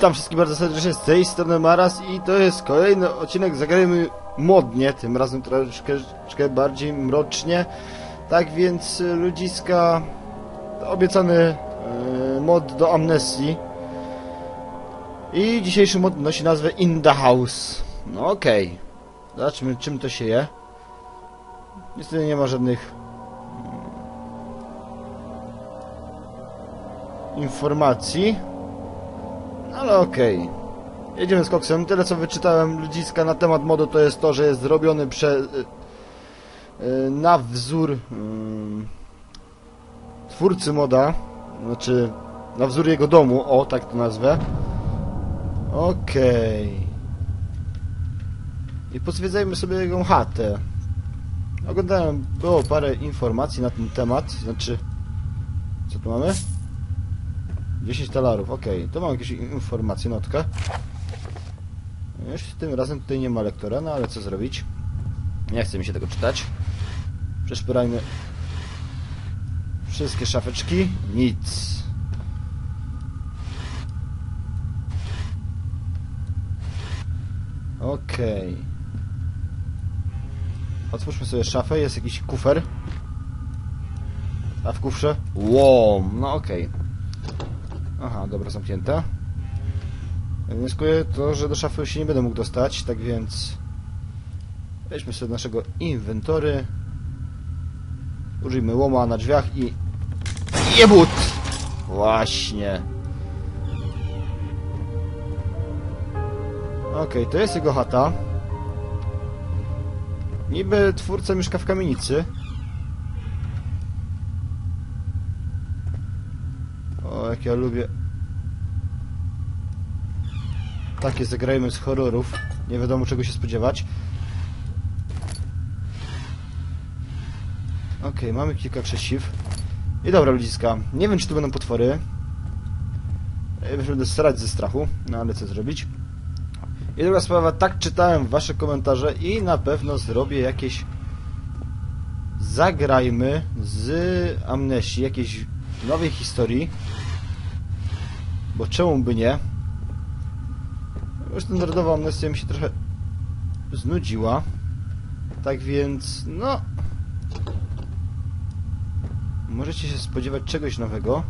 Witam wszystkich bardzo serdecznie z tej strony Maras i to jest kolejny odcinek Zagrajmy modnie, tym razem troszkę, troszkę bardziej mrocznie. Tak więc y, ludziska, obiecany y, mod do Amnestii. I dzisiejszy mod nosi nazwę In the House. No okej. Zobaczmy czym to się je. Niestety nie ma żadnych mm, informacji. Ale okej. Jedziemy z koksem. Tyle co wyczytałem ludziska na temat modu to jest to, że jest zrobiony y, y, na wzór ym, twórcy moda. Znaczy na wzór jego domu, o tak to nazwę. Okej. I pozwiedzajmy sobie jego chatę. Oglądałem, było parę informacji na ten temat, znaczy... Co tu mamy? 10 talarów, okej. To mam jakieś informacje, notkę. Już tym razem tutaj nie ma lektora, no ale co zrobić? Nie chce mi się tego czytać. Przeszperajmy wszystkie szafeczki. Nic. Okej. Otwórzmy sobie szafę, jest jakiś kufer. A w kufrze? Łom, no okej. Aha, dobra, zamknięta. Wnioskuję to, że do szafy się nie będę mógł dostać, tak więc weźmy sobie naszego inwentory. Użyjmy łoma na drzwiach i... Jebut! Właśnie. Okej, to jest jego chata. Niby twórca mieszka w kamienicy. O, jak ja lubię. Takie zagrajmy z horrorów. Nie wiadomo czego się spodziewać. Okej, mamy kilka krzesiw. I dobra ludziska, nie wiem czy to będą potwory. Ja będę starać ze strachu, no ale co zrobić. I druga sprawa, tak czytałem wasze komentarze i na pewno zrobię jakieś zagrajmy z amnestii, jakiejś nowej historii. Bo czemu by nie? Już standardowa amnestia mi się trochę znudziła. Tak więc, no... Możecie się spodziewać czegoś nowego.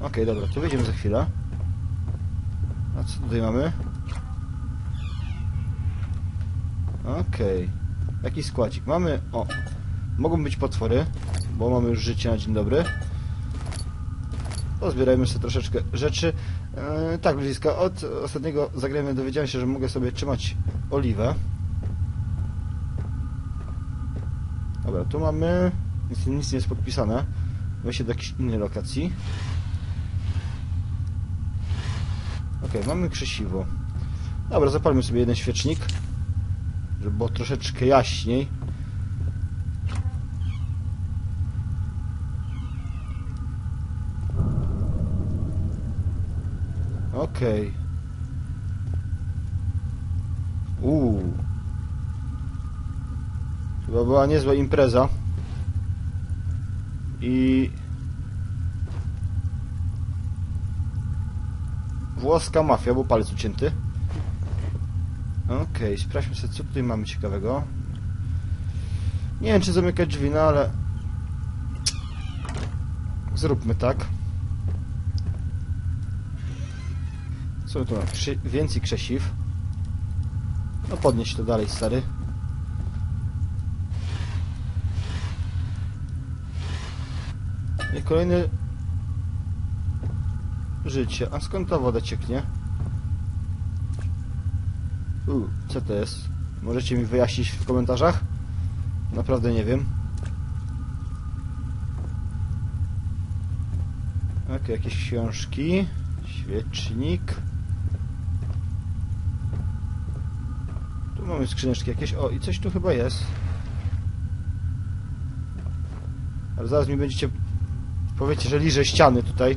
Okej, dobra, to wyjdziemy za chwilę. A co tutaj mamy? Okej. Jaki składzik? Mamy... O! Mogą być potwory, bo mamy już życie na dzień dobry. Pozbierajmy sobie troszeczkę rzeczy. Eee, tak, ludziska, od ostatniego zagrania dowiedziałem się, że mogę sobie trzymać oliwę. Dobra, tu mamy... Nic, nic nie jest podpisane. Wejście do jakiejś innej lokacji. Okej, mamy krzesiwo. Dobra, zapalmy sobie jeden świecznik. Żeby było troszeczkę jaśniej. Okej. Uuu. Chyba była niezła impreza. I... Włoska mafia, bo palec ucięty. Okej, sprawdźmy sobie, co tutaj mamy ciekawego. Nie wiem, czy zamykać drzwi, no ale... Zróbmy tak. Co tu. Więcej krzesiw. No podnieś to dalej, stary. I kolejny... Życie. A skąd ta woda cieknie? U, co to jest? Możecie mi wyjaśnić w komentarzach? Naprawdę nie wiem. Ok, jakieś książki. Świecznik. Mamy skrzyneczki jakieś. O, i coś tu chyba jest. Ale zaraz mi będziecie... Powiecie, że liże ściany tutaj.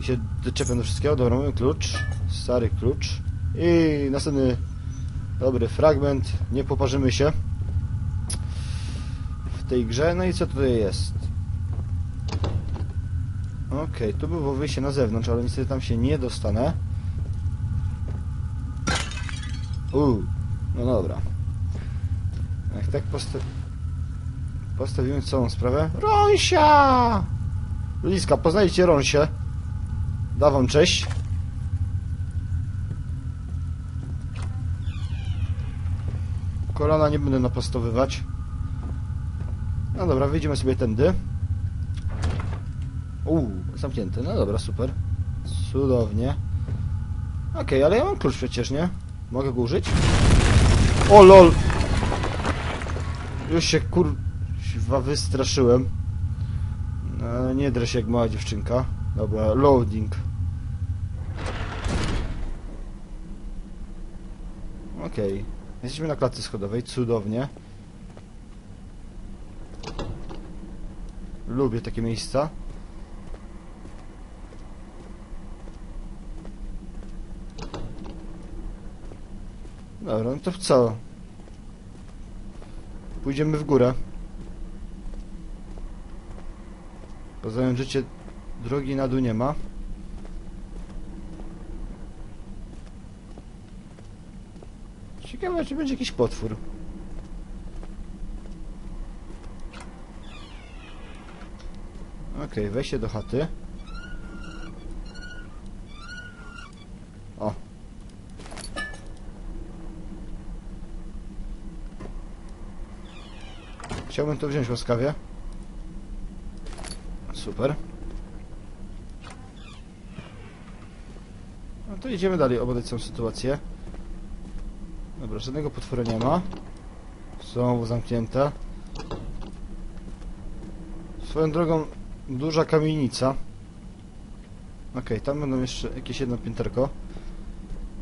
I się doczepiam do wszystkiego. Dobra, mamy klucz. Stary klucz. I następny dobry fragment. Nie poparzymy się w tej grze. No i co tutaj jest? Okej, tu było wyjście na zewnątrz, ale niestety tam się nie dostanę. Uuu, no dobra. Jak tak posta postawimy całą sprawę... Rąsia! Ludziska, poznajcie Rąsię. Da wam cześć. Kolana nie będę naprostowywać. No dobra, wyjdziemy sobie tędy. Uuu, zamknięty. No dobra, super. Cudownie. Okej, ale ja mam klucz przecież, nie? Mogę go użyć? O lol! Już się kurwa wystraszyłem. No, nie drę się jak mała dziewczynka. Dobra, loading. Okej. Jesteśmy na klatce schodowej, cudownie. Lubię takie miejsca. Dobra, no to co? Pójdziemy w górę. Poznając życie, drogi na dół nie ma. Ciekawe, czy będzie jakiś potwór. Okej, wejście do chaty. O. Chciałbym to wziąć łaskawie. Super. No to idziemy dalej, obadać całą sytuację. Dobra, żadnego potwora nie ma. Są zamknięte. Swoją drogą, duża kamienica. Okej, tam będą jeszcze jakieś jedno pięterko.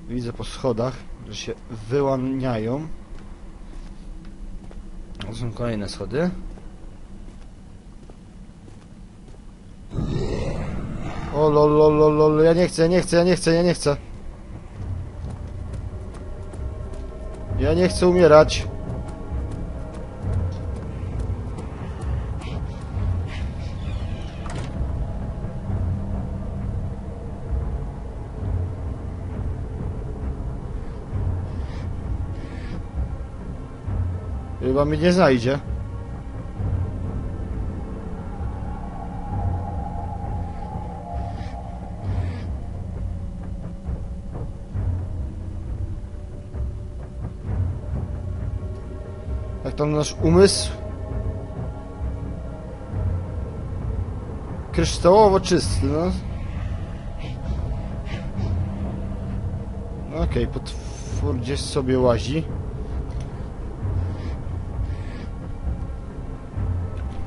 Widzę po schodach, że się wyłaniają. To są kolejne schody. O lol, ja nie chcę, ja nie chcę, ja nie chcę, ja nie chcę. Ja nie chcę umierać. Chyba mnie nie znajdzie. Jak tam nasz umysł? Kryształowo czysty, no. No Okej, potwór gdzieś sobie łazi.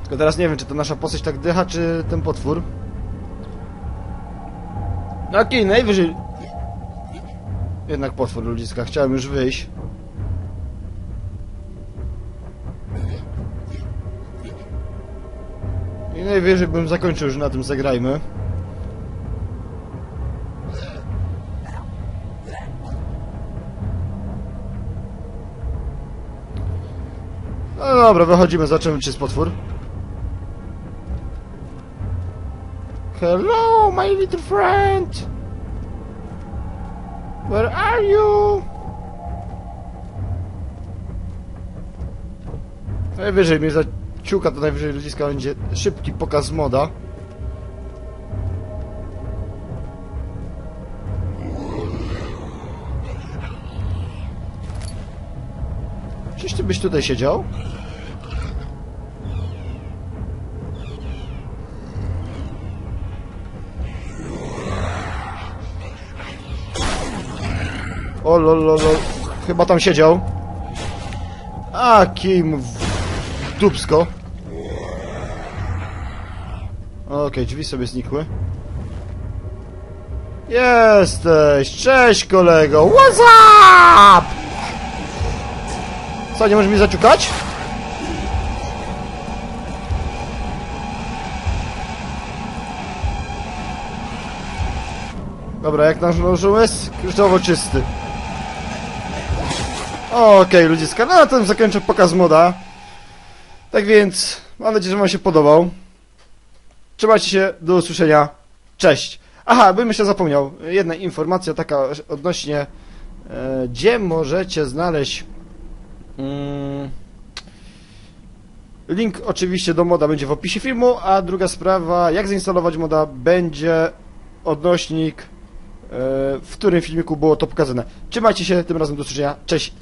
Tylko teraz nie wiem, czy to nasza postać tak dycha, czy ten potwór. No okej, najwyżej... Jednak potwór ludziska, chciałem już wyjść. I najwyżej bym zakończył już na tym zagrajmy. No dobra, wychodzimy, zobaczymy czy jest potwór. Hello, my little friend! Where are you? Najwyżej mnie zaciuka, to najwyżej ludziska będzie szybki pokaz moda. Czyś ty byś tutaj siedział? O lol, lol. Chyba tam siedział. A kim w dupsko. Okej, drzwi sobie znikły. Jesteś! Cześć kolego! What's up? Co, nie możesz mi zaciukać? Dobra, jak nasz umysł? Kryształowo czysty. Okej, ludziska, no na tym zakończę pokaz moda. Tak więc, mam nadzieję, że wam się podobał. Trzymajcie się, do usłyszenia. Cześć. Aha, bym jeszcze zapomniał. Jedna informacja taka odnośnie, e, gdzie możecie znaleźć. Mm, link oczywiście do moda będzie w opisie filmu, a druga sprawa, jak zainstalować moda, będzie odnośnik, e, w którym filmiku było to pokazane. Trzymajcie się, tym razem do usłyszenia. Cześć.